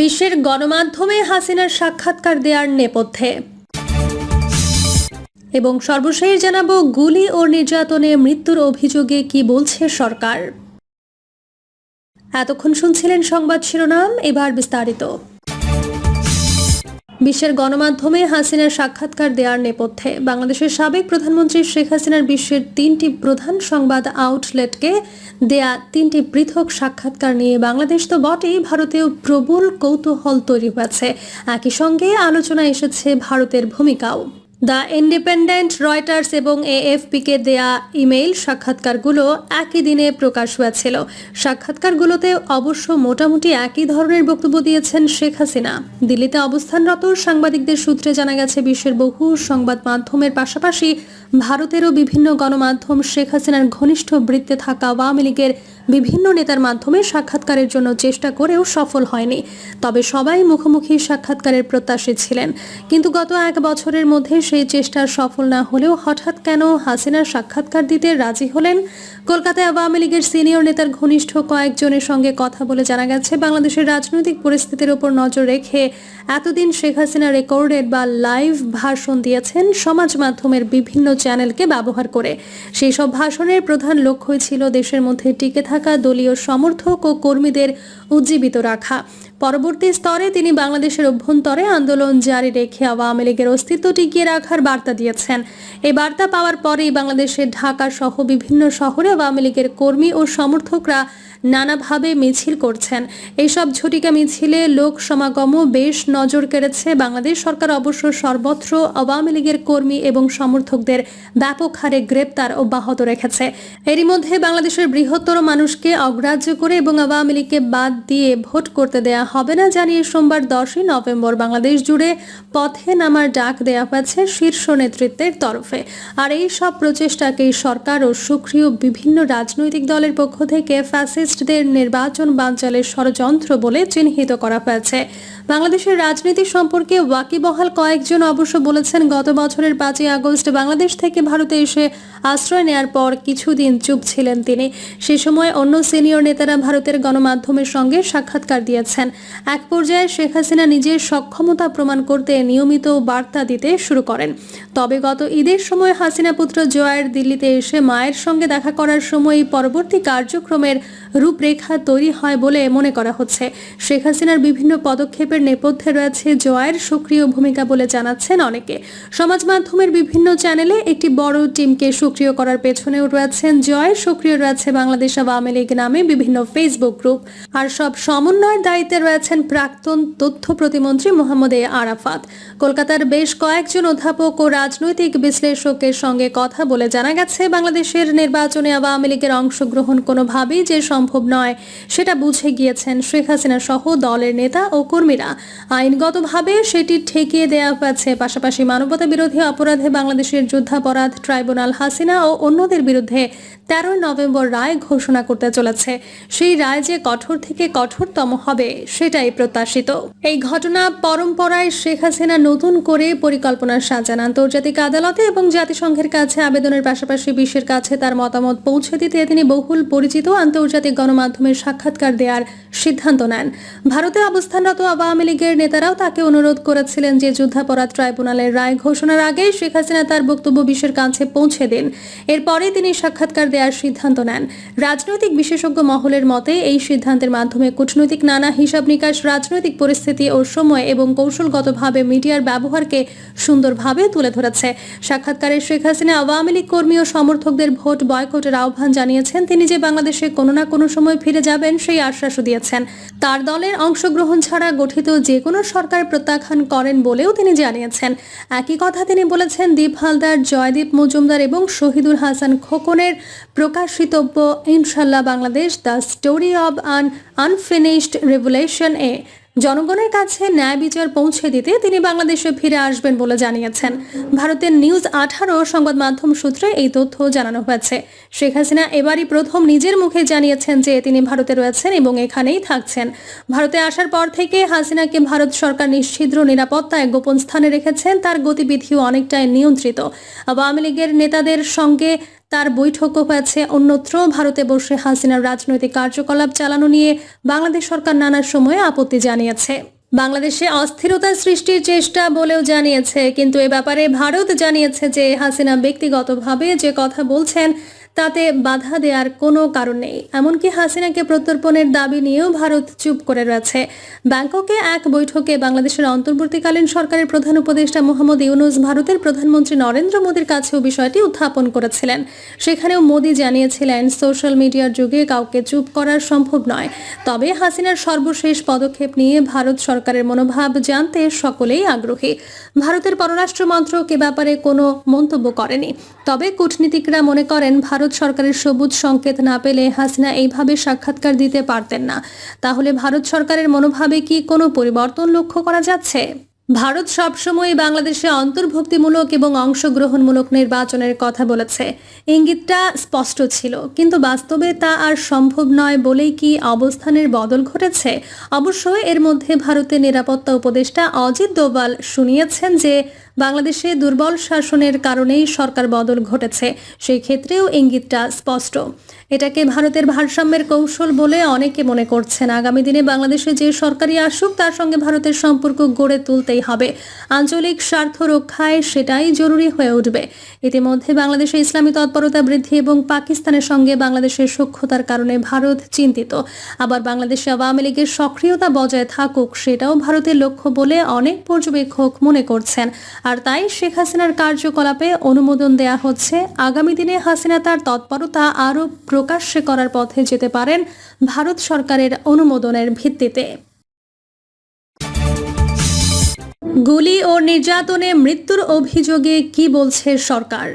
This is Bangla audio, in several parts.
বিশ্বের গণমাধ্যমে হাসিনার সাক্ষাৎকার দেওয়ার নেপথ্যে। এবং সর্বশেষ জানাব গুলি ও নির্যাতনে মৃত্যুর অভিযোগে কি বলছে সরকার। এতক্ষণ শুনছিলেন সংবাদ শিরোনাম, এবার বিস্তারিত। বিশ্বের গণমাধ্যমে হাসিনার সাক্ষাৎকার দেওয়ার নেপথ্যে বাংলাদেশের সাবেক প্রধানমন্ত্রী শেখ হাসিনার বিশ্বের তিনটি প্রধান সংবাদ আউটলেটকে দেয়া তিনটি পৃথক সাক্ষাৎকার নিয়ে বাংলাদেশ তো বটেই, ভারতেও প্রবল কৌতূহল তৈরি হয়েছে। একই সঙ্গে আলোচনা এসেছে ভারতের ভূমিকাও। দ্য ইন্ডিপেন্ডেন্ট রয়টার্স এবং এএফপিকে দেয়া ইমেইল সাক্ষাৎকারগুলো একই দিনে প্রকাশ হয়েছিল। সাক্ষাৎকারগুলোতে অবশ্য মোটামুটি একই ধরনের বক্তব্য দিয়েছেন শেখ হাসিনা। দিল্লিতে অবস্থানরত সাংবাদিকদের সূত্রে জানা গেছে, বিশ্বের বহু সংবাদ মাধ্যমের পাশাপাশি ভারতেরও বিভিন্ন গণমাধ্যম শেখ হাসিনার ঘনিষ্ঠ বৃত্তে থাকা আওয়ামী লীগের বিভিন্ন নেতার মাধ্যমে সাক্ষাৎকারের জন্য চেষ্টা করেও সফল হয়নি। তবে সবাই মুখোমুখি সাক্ষাৎকারের প্রত্যাশী ছিলেন। কিন্তু গত এক বছরের মধ্যে সেই চেষ্টা সফল না হলেও হঠাৎ কেন হাসিনার সাক্ষাৎকার দিতে রাজি হলেন? কলকাতায় আওয়ামী লীগের সিনিয়র নেতার ঘনিষ্ঠ কয়েকজনের সঙ্গে কথা বলে জানা গেছে, বাংলাদেশের রাজনৈতিক পরিস্থিতির উপর নজর রেখে এতদিন শেখ হাসিনা রেকর্ডেড বা লাইভ ভাষণ দিয়েছেন সমাজ মাধ্যমের বিভিন্ন চ্যানেলকে ব্যবহার করে। সেই সব ভাষণের প্রধান লক্ষ্যই ছিল দেশের মধ্যে টিকে থাকা দলীয় সমর্থক ও কর্মীদের উজ্জীবিত রাখা। পরবর্তী স্তরে তিনি বাংলাদেশের অভ্যন্তরে আন্দোলন জারি রেখে আওয়ামী লীগের অস্তিত্ব টিকিয়ে রাখার বার্তা দিয়েছেন। এই বার্তা পাওয়ার পরেই বাংলাদেশের ঢাকা সহ বিভিন্ন শহরে আওয়ামী লীগের কর্মী ও সমর্থকরা নানাভাবে মিছিল করছেন। এইসব ঝটিকা মিছিলে লোক সমাগমও বেশ নজর কেড়েছে বাংলাদেশ সরকার। অবশ্য সর্বত্র আওয়ামী লীগের কর্মী এবং সমর্থকদের ব্যাপক হারে গ্রেপ্তার অব্যাহত রেখেছে। এরই মধ্যে বাংলাদেশের বৃহত্তর মানুষকে অগ্রাহ্য করে এবং আওয়ামী লীগকে বাদ দিয়ে ভোট করতে দেয়া হবে না জানিয়ে সোমবার দশই নভেম্বর বাংলাদেশ জুড়ে পথে নামার ডাক দেয়া হয়েছে শীর্ষ নেতৃত্বের তরফে। আর এই সব প্রচেষ্টাকেই সরকার ও সক্রিয় বিভিন্ন রাজনৈতিক দলের পক্ষ থেকে ফ্যাসিস্টদের নির্বাচন বানচালের ষড়যন্ত্র বলে চিহ্নিত করা হয়েছে। বাংলাদেশের রাজনীতি সম্পর্কে ওয়াকিবহাল কয়েকজন অবশ্য বলেছেন, গত বছরের পাঁচই আগস্ট বাংলাদেশ থেকে ভারতে এসে আশ্রয় নেয়ার পর কিছুদিন চুপ ছিলেন তিনি। সে সময় অন্য সিনিয়র নেতারা ভারতের গণমাধ্যমের সঙ্গে সাক্ষাৎকার দিয়েছেন। এক পর্যায়ে শেখ হাসিনা নিজের সক্ষমতা প্রমাণ করতে নিয়মিত বার্তা দিতে শুরু করেন। তবে গত ঈদের সময় হাসিনা পুত্র জয়ের দিল্লিতে এসে মায়ের সঙ্গে দেখা করার সময় পরবর্তী কার্যক্রমের রূপরেখা তৈরি হয় বলে মনে করা হচ্ছে। শেখ হাসিনার বিভিন্ন পদক্ষেপের নেপথ্যে রয়েছে জয়ের সক্রিয় ভূমিকা বলে জানাচ্ছেন অনেকে। সমাজ মাধ্যমের বিভিন্ন চ্যানেলে একটি বড় টিমকে সক্রিয় করার পেছনেও রয়েছেন জয়, সক্রিয় রয়েছে বাংলাদেশ আওয়ামী লীগ নামে বিভিন্ন ফেসবুক গ্রুপ। আর সব সমন্বয়ের দায়িত্বে রয়েছেন প্রাক্তন তথ্য প্রতিমন্ত্রী মোহাম্মদ এ আরাফাত। কলকাতার বেশ কয়েকজন অধ্যাপক ও রাজনৈতিক বিশ্লেষকের সঙ্গে কথা বলে জানা গেছে, বাংলাদেশের নির্বাচনে আওয়ামী লীগের অংশগ্রহণ কোনোভাবেই যে সম্ভব নয়। সেটা বুঝে গিয়েছেন শেখ হাসিনা সহ দলের নেতা ও কর্মীরা। আইনগতভাবে সেটি ঠেকিয়ে দেওয়া হয়েছে। পাশাপাশি মানবতা বিরোধী অপরাধে বাংলাদেশের যুদ্ধাপরাধ ট্রাইব্যুনাল হাসিনা ও অন্যদের বিরুদ্ধে তেরোই নভেম্বর রায় ঘোষণা করতে চলেছে। সেই রায় যে কঠোর থেকে কঠোরতম হবে, সেটাই প্রত্যাশিত। এই ঘটনা পরম্পরায় শেখ হাসিনা নতুন করে পরিকল্পনা সাজান আন্তর্জাতিক আদালতে এবং জাতিসংঘের কাছে আবেদনের পাশাপাশি বিশ্বের কাছে তার মতামত পৌঁছে দিতে তিনি বহুল পরিচিত আন্তর্জাতিক গণমাধ্যমের সাক্ষাৎকার দেওয়ার সিদ্ধান্ত নেন। ভারতে অবস্থানরত আওয়ামী লীগের নেতারাও তাকে অনুরোধ করেছিলেন যে যুদ্ধাপরাধ ট্রাইব্যুনালের রায় ঘোষণার আগেই শেখ হাসিনা তার বক্তব্য বিশ্বের কাছে পৌঁছে দিন। এরপরে তিনি সাক্ষাৎকার দেওয়ার সিদ্ধান্ত নেন। রাজনৈতিক বিশেষজ্ঞ মহলের মতে, এই সিদ্ধান্তের মাধ্যমে কূটনৈতিক নানা হিসাব নিকাশ, রাজনৈতিক পরিস্থিতি ও সময় এবং কৌশলগতভাবে মিডিয়ার ব্যবহারকে সুন্দরভাবে তুলে ধরেছে। সাক্ষাৎকারে শেখ হাসিনা আওয়ামী লীগ কর্মী ও সমর্থকদের ভোট বয়কটের আহ্বান জানিয়েছেন। তিনি যে বাংলাদেশে কোনো না কোনো সময় ফিরে যাবেন, সেই আশ্বাসও দিয়েছেন। তার দলের অংশগ্রহণ ছাড়া গঠিত যে কোনো সরকার প্রত্যাখ্যান করেন বলেও তিনি জানিয়েছেন। একই কথা তিনি বলেছেন, দীপ হালদার, জয়দীপ মজুমদার এবং শহীদুল হাসান খোকনের প্রকাশিতব্য, ইনশাল্লাহ Bangladesh, the story of un unfinished revolution এ জনগণের কাছে ন্যায় বিচার পৌঁছে দিতে তিনি বাংলাদেশে ফিরে আসবেন বলে জানিয়েছেন। ভারতের নিউজ আঠারো সংবাদ মাধ্যম সূত্রে এই তথ্য জানানো হয়েছে। শেখ হাসিনা এবারই প্রথম নিজের মুখে জানিয়েছেন যে তিনি ভারতে রয়েছেন এবং এখানেই থাকছেন। ভারতে আসার পর থেকে হাসিনাকে ভারত সরকার নিশ্ছিদ্র নিরাপত্তায় গোপন স্থানে রেখেছেন। তার গতিবিধিও অনেকটাই নিয়ন্ত্রিত। আওয়ামী লীগের নেতাদের সঙ্গে তার বৈঠকও হয়েছে। অন্যত্র ভারতে বসে হাসিনার রাজনৈতিক কার্যকলাপ চালানো নিয়ে বাংলাদেশ সরকার নানা সময়ে আপত্তি জানিয়েছে। বাংলাদেশে অস্থিরতা সৃষ্টির চেষ্টা বলেও জানিয়েছে, কিন্তু এ ব্যাপারে ভারত জানিয়েছে যে হাসিনা ব্যক্তিগতভাবে যে কথা বলছেন তাতে বাধা দেওয়ার কোনো কারণ নেই। এমনকি হাসিনাকে প্রত্যর্পণের দাবি নিয়েও ভারত চুপ করে রয়েছে। ব্যাংককে এক বৈঠকে বাংলাদেশের অন্তর্বর্তীকালীন সরকারের প্রধান উপদেষ্টা মোহাম্মদ ইউনুস ভারতের প্রধানমন্ত্রী নরেন্দ্র মোদীর কাছেও বিষয়টি উত্থাপন করেছিলেন। সেখানেও মোদী জানিয়েছিলেন, সোশ্যাল মিডিয়ার যুগে কাউকে চুপ করার সম্ভব নয়। তবে হাসিনার সর্বশেষ পদক্ষেপ নিয়ে ভারত সরকারের মনোভাব জানতে সকলেই আগ্রহী। ভারতের পররাষ্ট্র মন্ত্রক এ ব্যাপারে কোনো মন্তব্য করেনি। তবে কূটনীতিকরা মনে করেন, ভারত সরকারের সবুজ সংকেত না পেলে হাসিনা এইভাবে সাক্ষাৎকার দিতে পারতেন না। তাহলে ভারত সরকারের মনোভাবে কি কোনো পরিবর্তন লক্ষ্য করা যাচ্ছে? ভারত সবসময় বাংলাদেশে অন্তর্ভুক্তিমূলক এবং অংশগ্রহণমূলক নির্বাচনের কথা বলেছে। ইঙ্গিতটা স্পষ্ট ছিল, কিন্তু বাস্তবে তা আর সম্ভব নয় বলেই কি অবস্থানের বদল ঘটেছে? অবশ্য এর মধ্যে ভারতের নিরাপত্তা উপদেষ্টা অজিত দোভাল শুনিয়েছেন যে বাংলাদেশে দুর্বল শাসনের কারণেই সরকার বদল ঘটেছে। সেই ক্ষেত্রেও ইঙ্গিতটা স্পষ্ট। এটাকে ভারতের ভারসাম্যের কৌশল বলে অনেকে মনে করছেন। আগামী দিনে বাংলাদেশে যে সরকারি আসুক, তার সঙ্গে ভারতের সম্পর্ক গড়ে তুলতেই হবে। আঞ্চলিক স্বার্থ রক্ষায় সেটাই জরুরি হয়ে উঠবে। ইতিমধ্যে বাংলাদেশে ইসলামী তৎপরতা বৃদ্ধি এবং পাকিস্তানের সঙ্গে বাংলাদেশের সক্ষতার কারণে ভারত চিন্তিত। আবার বাংলাদেশে আওয়ামী লীগের সক্রিয়তা বজায় থাকুক, সেটাও ভারতের লক্ষ্য বলে অনেক পর্যবেক্ষক মনে করছেন। আর তাই শেখ হাসিনার কার্যকলাপে অনুমোদন দেয়া হচ্ছে। আগামী দিনে হাসিনা তার তৎপরতা আরও প্রকাশ্যে করার পথে যেতে পারেন ভারত সরকারের অনুমোদনের ভিত্তিতে। গুলি ও নির্যাতনে মৃত্যুর অভিযোগে কি বলছে সরকার?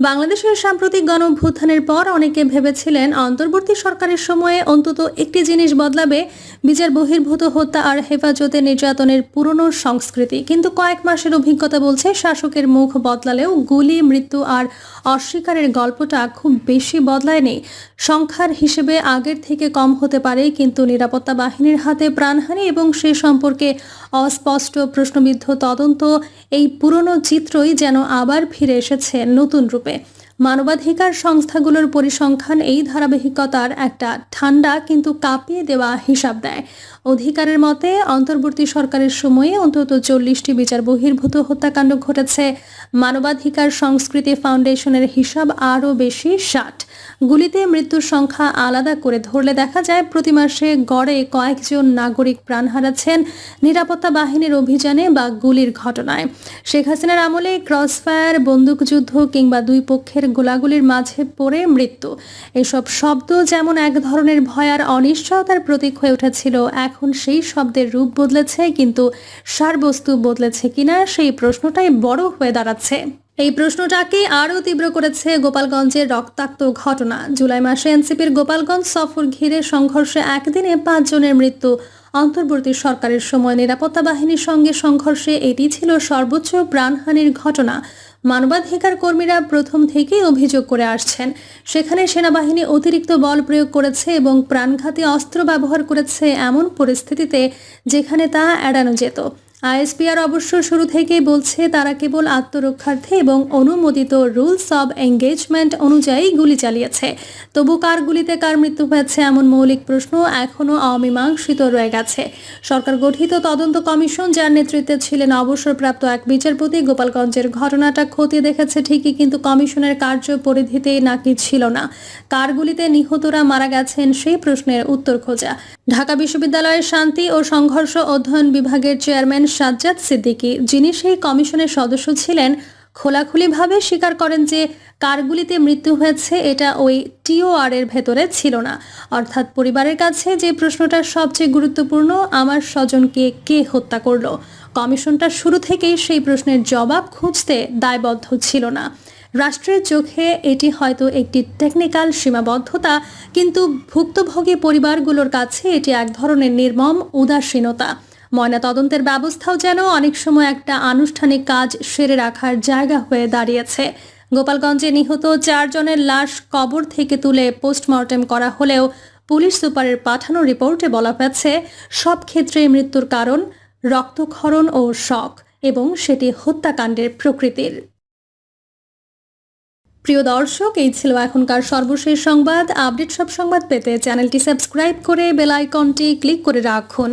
বাংলাদেশের সাম্প্রতিক গণভ্যুত্থানের পর অনেকে ভেবেছিলেন অন্তর্বর্তী সরকারের সময়ে অন্তত একটি জিনিস বদলাবে, বিচার বহির্ভূত হত্যা আর হেফাজতে নির্যাতনের পুরনো সংস্কৃতি। কিন্তু কয়েক মাসের অভিজ্ঞতা বলছে, শাসকের মুখ বদলালেও গুলি, মৃত্যু আর অস্বীকারের গল্পটা খুব বেশি বদলায়নি। সংখ্যার হিসেবে আগের থেকে কম হতে পারে, কিন্তু নিরাপত্তা বাহিনীর হাতে প্রাণহানি এবং সে সম্পর্কে অস্পষ্ট প্রশ্নবিদ্ধ তদন্ত, এই পুরনো চিত্রই যেন আবার ফিরে এসেছে নতুন রূপে। মানবাধিকার সংস্থাগুলোর পরিসংখ্যান এই ধারাবাহিকতার একটা ঠান্ডা কিন্তু কাঁপিয়ে দেওয়া হিসাব দেয়। অধিকারের মতে, অন্তর্বর্তী সরকারের সময়ে অন্তত চল্লিশটি বিচার বহির্ভূত হত্যাকাণ্ড ঘটেছে। মানবাধিকার সংস্কৃতি ফাউন্ডেশনের হিসাব আরও বেশি ষাট। গুলিতে মৃত্যুর সংখ্যা আলাদা করে ধরলে দেখা যায়, প্রতি মাসে গড়ে কয়েকজন নাগরিক প্রাণ হারাচ্ছেন নিরাপত্তা বাহিনীর অভিযানে বা গুলির ঘটনায়। শেখ হাসিনার আমলে ক্রসফায়ার, বন্দুকযুদ্ধ কিংবা দুই পক্ষের গোলাগুলির মাঝে পড়ে মৃত্যু। এসব শব্দ যেমন এক ধরনের ভয়ার অনিশ্চয়তার প্রতীক হয়ে উঠেছিল, এখন সেই শব্দের রূপ বদলেছে, কিন্তু সারবস্তু বদলেছে কিনা সেই প্রশ্নটাই বড় হয়ে দাঁড়াচ্ছে। এই প্রশ্নটাকে আরও তীব্র করেছে গোপালগঞ্জের রক্তাক্ত ঘটনা। জুলাই মাসে এনসিপির গোপালগঞ্জ সফর ঘিরে সংঘর্ষে একদিনে পাঁচজনের মৃত্যু। অন্তর্বর্তী সরকারের সময় নিরাপত্তা বাহিনীর সঙ্গে সংঘর্ষে এটি ছিল সর্বোচ্চ প্রাণহানির ঘটনা। মানবাধিকার কর্মীরা প্রথম থেকেই অভিযোগ করে আসছেন। সেখানে সেনাবাহিনী অতিরিক্ত বল প্রয়োগ করেছে এবং প্রাণঘাতী অস্ত্র ব্যবহার করেছে এমন পরিস্থিতিতে যেখানে তা এড়ানো যেত। আইএসপিআর অবশ্য শুরু থেকেই বলছে, তারা কেবল আত্মরক্ষার্থে এবং অনুমোদিত রুলস অব এঙ্গেজমেন্ট অনুযায়ী গুলি চালিয়েছে। তবু কার গুলিতে কার মৃত্যু হয়েছে এমন মৌলিক প্রশ্ন এখনও অমীমাংসিত রয়ে গেছে। সরকার গঠিত তদন্ত কমিশন যার নেতৃত্বে ছিলেন অবসরপ্রাপ্ত এক বিচারপতি গোপালগঞ্জের ঘটনাটা খতিয়ে দেখেছে ঠিকই, কিন্তু কমিশনের কার্য পরিধিতে নাকি ছিল না। কার গুলিতে নিহতরা মারা গেছেন সেই প্রশ্নের উত্তর খোঁজা। ঢাকা বিশ্ববিদ্যালয়ের শান্তি ও সংঘর্ষ অধ্যয়ন বিভাগের চেয়ারম্যান সাজ্জাদ সিদ্দিকী, যিনি সেই কমিশনের সদস্য ছিলেন, খোলাখুলিভাবে স্বীকার করেন যে কারগুলিতে মৃত্যু হয়েছে এটা ওই টিওআর এর ভেতরে ছিল না। অর্থাৎ পরিবারের কাছে যে প্রশ্নটা সবচেয়ে গুরুত্বপূর্ণ, আমার স্বজনকে কে হত্যা করল? কমিশনটা শুরু থেকেই সেই প্রশ্নের জবাব খুঁজতে দায়বদ্ধ ছিল না। রাষ্ট্রের চোখে এটি হয়তো একটি টেকনিক্যাল সীমাবদ্ধতা, কিন্তু ভুক্তভোগী পরিবারগুলোর কাছে এটি এক ধরনের নির্মম উদাসীনতা। ময়না তদন্তের ব্যবস্থাও যেন অনেক সময় একটা আনুষ্ঠানিক কাজ সেরে রাখার জায়গা হয়ে দাঁড়িয়েছে। গোপালগঞ্জে নিহত চারজনের লাশ কবর থেকে তুলে পোস্টমর্টেম করা হলেও পুলিশ সুপারের পাঠানো রিপোর্টে বলা হয়েছে, সব ক্ষেত্রে মৃত্যুর কারণ রক্তক্ষরণ ও শক এবং সেটি হত্যাকাণ্ডের প্রকৃতির। প্রিয় দর্শক, এই ছিল এখনকার সর্বশেষ সংবাদ। আপডেট সব সংবাদ পেতে চ্যানেলটি সাবস্ক্রাইব করে বেল আইকনটি ক্লিক করে রাখুন।